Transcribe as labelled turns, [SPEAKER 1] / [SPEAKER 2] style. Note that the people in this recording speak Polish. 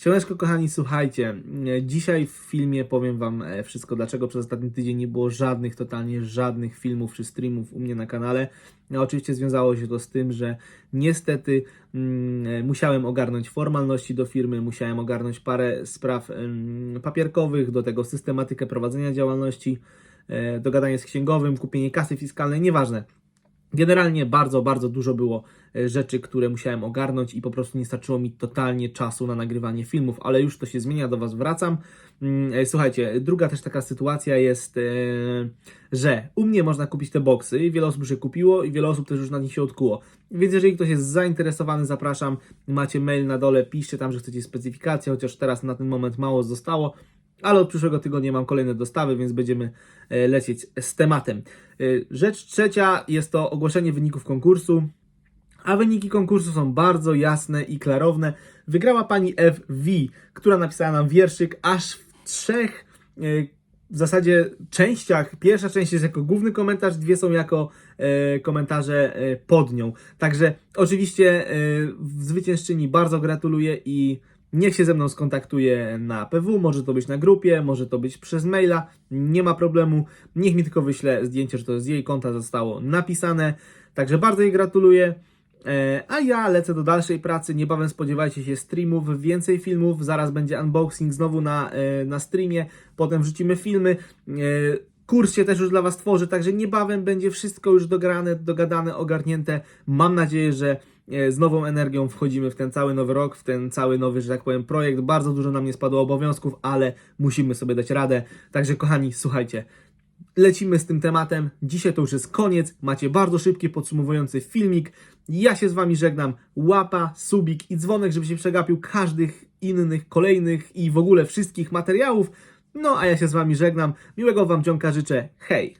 [SPEAKER 1] Siemaneczko kochani, słuchajcie, e, dzisiaj w filmie powiem wam e, wszystko, dlaczego przez ostatni tydzień nie było żadnych, totalnie żadnych filmów czy streamów u mnie na kanale. No, oczywiście związało się to z tym, że niestety mm, e, musiałem ogarnąć formalności do firmy, musiałem ogarnąć parę spraw em, papierkowych, do tego systematykę prowadzenia działalności, e, dogadanie z księgowym, kupienie kasy fiskalnej, nieważne. Generalnie bardzo, bardzo dużo było e, rzeczy, które musiałem ogarnąć i po prostu nie starczyło mi totalnie czasu na nagrywanie filmów, ale już to się zmienia, do Was wracam. Mm, e, Słuchajcie, druga też taka sytuacja jest, e, że u mnie można kupić te boksy i wiele osób już je kupiło i wiele osób też już na nich się odkuło. Więc jeżeli ktoś jest zainteresowany, zapraszam, macie mail na dole, piszcie tam, że chcecie specyfikację, chociaż teraz na ten moment mało zostało, ale od przyszłego tygodnia mam kolejne dostawy, więc będziemy e, lecieć z tematem. E, Rzecz trzecia jest to ogłoszenie wyników konkursu. A wyniki konkursu są bardzo jasne i klarowne. Wygrała pani FV, która napisała nam wierszyk aż w trzech e, w zasadzie częściach. Pierwsza część jest jako główny komentarz, dwie są jako komentarze pod nią. Także oczywiście zwyciężczyni bardzo gratuluję i niech się ze mną skontaktuje na PW, może to być na grupie, może to być przez maila, nie ma problemu. Niech mi tylko wyśle zdjęcie, że to z jej konta zostało napisane. Także bardzo jej gratuluję. E, A ja lecę do dalszej pracy. Niebawem spodziewajcie się streamów, więcej filmów. Zaraz będzie unboxing znowu na, e, na streamie. Potem wrzucimy filmy. E, Kurs się też już dla Was tworzy, także niebawem będzie wszystko już dograne, dogadane, ogarnięte. Mam nadzieję, że z nową energią wchodzimy w ten cały nowy rok, w ten cały nowy, że tak powiem, projekt. Bardzo dużo nam nie spadło obowiązków, ale musimy sobie dać radę. Także kochani, słuchajcie, lecimy z tym tematem. Dzisiaj to już jest koniec. Macie bardzo szybki, podsumowujący filmik. Ja się z Wami żegnam. Łapa, subik i dzwonek, żeby się przegapił każdych innych, kolejnych i w ogóle wszystkich materiałów. No a ja się z Wami żegnam. Miłego Wam dzionka życzę. Hej!